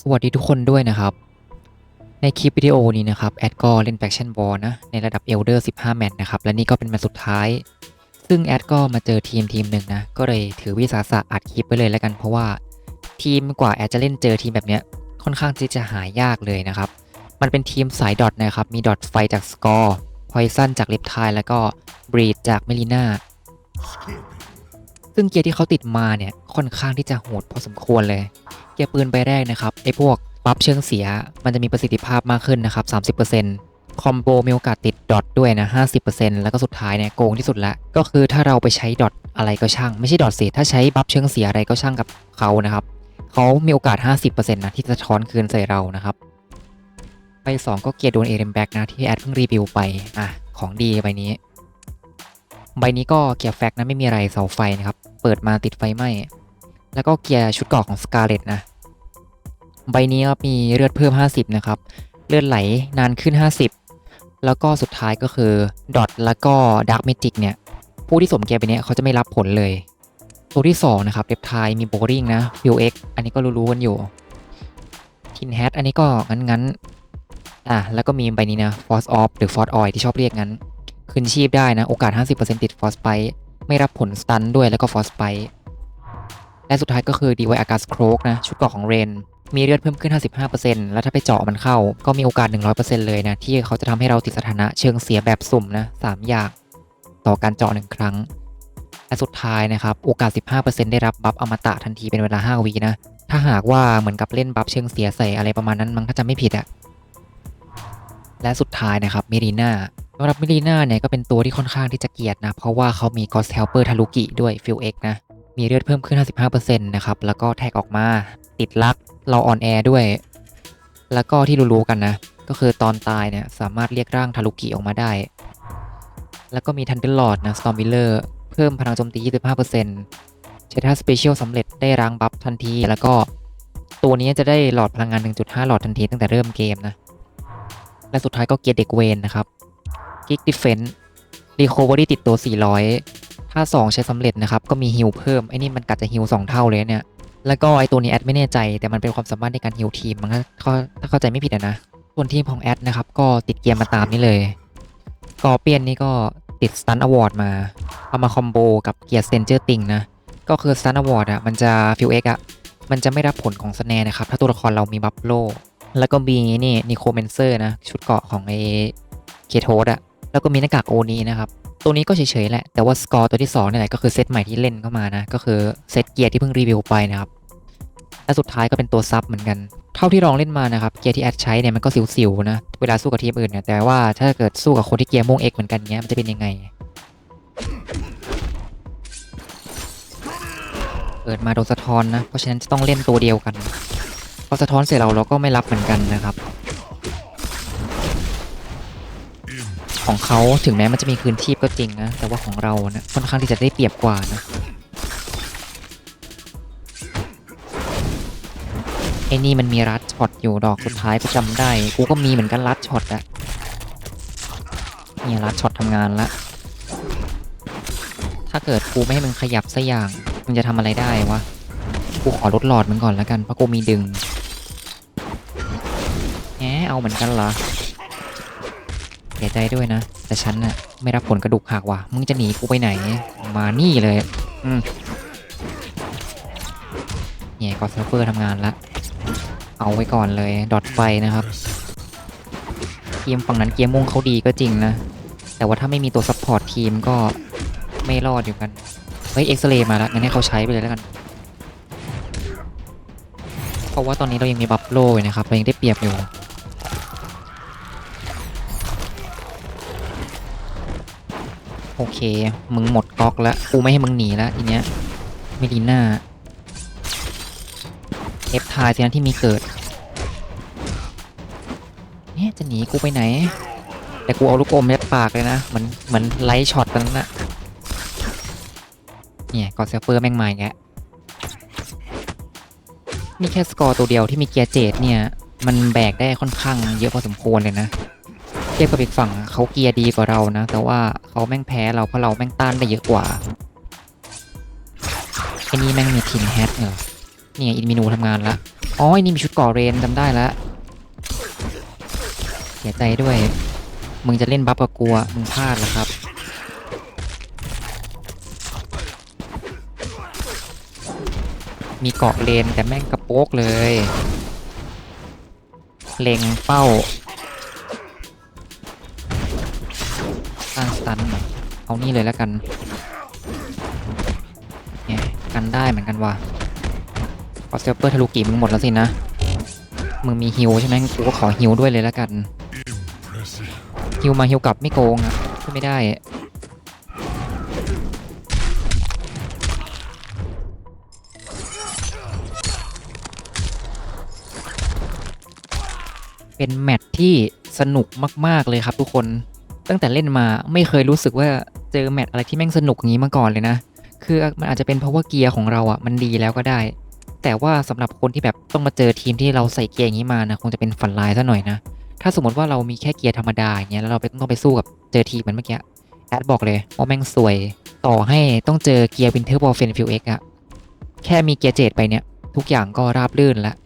สวัสดีทุกคนด้วยนะครับ ในคลิปวิดีโอนี้นะครับ แอดก็เล่นแฟคชั่นบอลนะ ในระดับเอลเดอร์15 แมตช์นะครับ และนี่ก็เป็นแมตช์สุดท้าย ซึ่งแอดก็มาเจอทีมทีมหนึ่งนะ ก็เลยถือวิสาสะอัดคลิปไปเลยแล้วกัน เพราะว่าทีมกว่าแอดจะเล่นเจอทีมแบบเนี้ยค่อนข้างที่จะหายากเลยนะครับ มันเป็นทีมสายดอทนะครับ มีดอทไฟจากสกอร์พอยซันจากเลปทายแล้วก็บรีดจากเมลิน่า ซึ่งเกียร์ที่เขาติดมาเนี่ยค่อนข้างที่จะโหดพอสมควรเลย เกียร์ปืนใบแรกนะครับไอ้พวกบัฟเชิงเสีย มันจะมีประสิทธิภาพมากขึ้นนะครับ 30%คอมโบมีโอกาสติดดอทด้วยนะ 50%แล้วก็สุดท้ายเนี่ยโกงที่สุดละ ก็คือถ้าเราไปใช้ดอทอะไรก็ช่าง ไม่ใช่ดอทเสียถ้าใช้บัฟเชิงเสียอะไรก็ช่างกับเขานะครับ เขามีโอกาส 50%นะที่จะสะท้อนคืนใส่เรานะครับใบสองก็เกียร์โดนเอเรมแบ็กนะที่แอดเพิ่งรีวิวไป อะ ของดีใบนี้ ใบนี้ก็เกียร์แฟกนะไม่มีอะไรเสาไฟนะครับ เปิดมาติดไฟไหม้แล้วก็เกียร์ชุดเกาะของสกาเลตนะ ใบนี้ก็มีเลือดเพิ่ม 50 นะครับ เลือดไหลนานขึ้น 50 แล้วก็สุดท้ายก็คือดอทแล้วก็ดาร์กเมจิกเนี่ย ผู้ที่สมเกียร์ไปเนี้ยเขาจะไม่รับผลเลย ตัวที่ 2 นะครับเดฟทายมีโบริงนะฟิวเอ็กอันนี้ก็รู้ๆกันอยู่ทินแฮทอันนี้ก็งั้นๆอะแล้วก็มีใบนี้นะฟอสออฟหรือฟอสออยที่ชอบเรียกงั้น คืนชีพได้นะ โอกาส 50%ติดฟอสไปไม่รับผลสตันด้วยแล้วก็ฟอสไปและสุดท้ายก็คือดีไวอากาศโครกนะ ชุดเกราะของเรน มีเลือดเพิ่มขึ้น 55%แล้วถ้าไปเจาะมันเข้า ก็มีโอกาส 100%เลยนะ ที่เขาจะทำให้เราติดสถานะเชิงเสียแบบสุ่มนะ3อย่าง ต่อการเจาะหนึ่งครั้ง และสุดท้ายนะครับ โอกาส 15%ได้รับบัฟอมตะทันทีเป็นเวลา 5 วีนะ ถ้าหากว่าเหมือนกับเล่นบัฟเชิงเสียใส่อะไรประมาณนั้นมันก็จะไม่ผิดอะและสุดท้ายนะครับมิรีนา สำหรับมิรีนาเนี่ยก็เป็นตัวที่ค่อนข้างที่จะเกียดนะ เพราะว่าเขามี Ghost Helper ทารุกิด้วย f i l X นะ มีเลือดเพิ่มขึ้น 55%นะครับ แล้วก็แท็กออกมา ติดลัก เราออนแอร์ด้วย แล้วก็ที่รู้ๆกันนะ ก็คือตอนตายเนี่ยสามารถเรียกร่างทารุกิออกมาได้ แล้วก็มีทันเดอร์ลอดนะ Storm Wheeler เพิ่มพลังโจมตี 25%ใช้ท่าสเปเชียลสำเร็จได้ล้างบัฟทันที แล้วก็ตัวนี้จะได้หลอดพลังงาน 1.5 หลอดทันทีตั้งแต่เริ่มเกมนะ และสุดท้ายก็เกียร์เด็กเวนนะครับ กิกดิเฟนต์รีโคเวอรี่ติดตัว 400 ถ้า 2 ใช้สำเร็จนะครับ ก็มีฮิลเพิ่ม ไอ้นี่มันกัดจะฮิล2 เท่าเลยเนี่ย แล้วก็ไอตัวนี้แอดไม่แน่ใจ แต่มันเป็นความสามารถในการฮิลทีมมันก็ถ้าเข้าใจไม่ผิดนะ ส่วนทีมของแอดนะครับ ก็ติดเกียร์มาตามนี้เลยกอเปียนนี่ก็ติดสตันอวอร์ดมา เอามาคอมโบกับเกียร์เซนเจอร์ติงนะ ก็คือสตันอวอร์ดอะมันจะฟิวเอ็กอะมันจะไม่รับผลของสแนนะครับ ถ้าตัวละครเรามีบัฟโลแล้วก็มีนี่นิโคเมนเซอร์นะ ชุดเกาะของไอเคโทสอะ แล้วก็มีหน้ากากโอนี้นะครับตัวนี้ก็เฉยๆแหละ แต่ว่าสกอร์ตัวที่2นี่แหละก็คือเซตใหม่ที่เล่นเข้ามานะ ก็คือเซตเกียร์ที่เพิ่งรีวิวไปนะครับและสุดท้ายก็เป็นตัวซับเหมือนกัน เท่าที่ลองเล่นมานะครับ เกียร์ที่แอดใช้เนี่ยมันก็สิวๆนะ เวลาสู้กับทีมอื่นเนี่ย แต่ว่าถ้าเกิดสู้กับคนที่เกียร์ม่วงเอกเหมือนกันเนี้ยมันจะเป็นยังไง เปิดมาโดนสะท้อนนะ เพราะฉะนั้นจะต้องเล่นตัวเดียวกัน พอสะท้อนเสร็จเราเราก็ไม่รับเหมือนกันนะครับ ของเขาถึงแม้มันจะมีคืนชีพก็จริงนะ แต่ว่าของเรานะค่อนข้างที่จะได้เปรียบกว่านะไอ้นี่มันมีรัดช็อตอยู่ดอกสุดท้ายก็จำได้ กูก็มีเหมือนกันรัดช็อตอะเนี่ยรัดช็อตทำงานละ ถ้าเกิดกูไม่ให้มึงขยับสักอย่างมึงจะทำอะไรได้วะ กูขอลดหลอดมึงก่อนแล้วกันเพราะกูมีดึงแหมเอาเหมือนกันเหรอ เสียใจด้วยนะ แต่ฉันน่ะไม่รับผลกระดูกหักว่ะ มึงจะหนีกูไปไหน มานี่เลย อืมเนี่ยก็เซิร์ฟเวอร์ทำงานละ เอาไว้ก่อนเลย ดอทไฟนะครับ เกมฝั่งนั้นเกมม่วงเขาดีก็จริงนะ แต่ว่าถ้าไม่มีตัวซัพพอร์ตทีมก็ไม่รอดอยู่กัน เฮ้ยเอ็กซเรย์มาแล้วงั้นให้เขาใช้ไปเลยแล้วกัน เพราะว่าตอนนี้เรายังมีบัฟโลอยู่นะครับ เรายังได้เปรียบอยู่ โอเค มึงหมดก๊อกแล้วกูไม่ให้มึงหนีแล้วทีเนี้ยเมดิน่าเอฟทายสินะที่มีเกิดเนี่ยจะหนีกูไปไหน แต่กูเอาลูกอมยัดปากเลยนะเหมือนเหมือนไลท์ช็อตกันนะเนี่ยกอดเซฟเฟอร์แม่งมาอย่างเงี้ยนี่แค่สกอร์ตัวเดียวที่มีเกียร์เจดเนี่ย มันแบกได้ค่อนข้างเยอะพอสมควรเลยนะ ทียบกับอีกฝั่งเขาเกียร์ดีกว่าเรานะ แต่ว่าเขาแม่งแพ้เราเพราะเราแม่งต้านได้เยอะกว่าไอ้นี่แม่งมีทินแฮทเออนี่ไงอินมินูทำงานละอ๋อไอ้นี่มีชุดก่อเรนจำได้แล้วเสียใจด้วย มึงจะเล่นบัฟกับกูอะมึงพลาดแล้วครับมีเกาะเลนแต่แม่งกระโปกเลย เล็งเป้า ตัน เอานี่เลยแล้วกันเนี่ยกันได้เหมือนกันว่ะพอเซลเปอร์ทะลุกีมึงหมดแล้วสินะ มึงมีฮิวใช่ไหมกูก็ขอฮิวด้วยเลยแล้วกันฮิวมาฮิวกลับไม่โกงอะช่วยไม่ได้เป็นแมตที่สนุกมาก ๆ เลยครับทุกคน ตั้งแต่เล่นมาไม่เคยรู้สึกว่าเจอแมตช์อะไรที่แม่งสนุกงี้มาก่อนเลยนะ คือมันอาจจะเป็นเพราะว่าเกียร์ของเราอะมันดีแล้วก็ได้ แต่ว่าสำหรับคนที่แบบต้องมาเจอทีมที่เราใส่เกียร์อย่างนี้มานะคงจะเป็นฝันร้ายซะหน่อยนะ ถ้าสมมติว่าเรามีแค่เกียร์ธรรมดาอย่างเงี้ยแล้วเราไปต้องไปสู้กับเจอทีมเหมือนเมื่อกี้แอดบอกเลยว่าแม่งสวยต่อให้ต้องเจอเกียร์วินเทอร์บอลเฟนฟิลเอ็กอะแค่มีเกียร์เจดไปเนี่ยทุกอย่างก็ราบรื่นแล้ว